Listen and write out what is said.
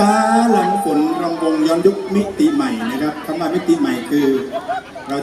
ฟ้าหลังฝนรำวงย้อนยุคมิติใหม่นะครับคำว่ามิติใหม่คือเรา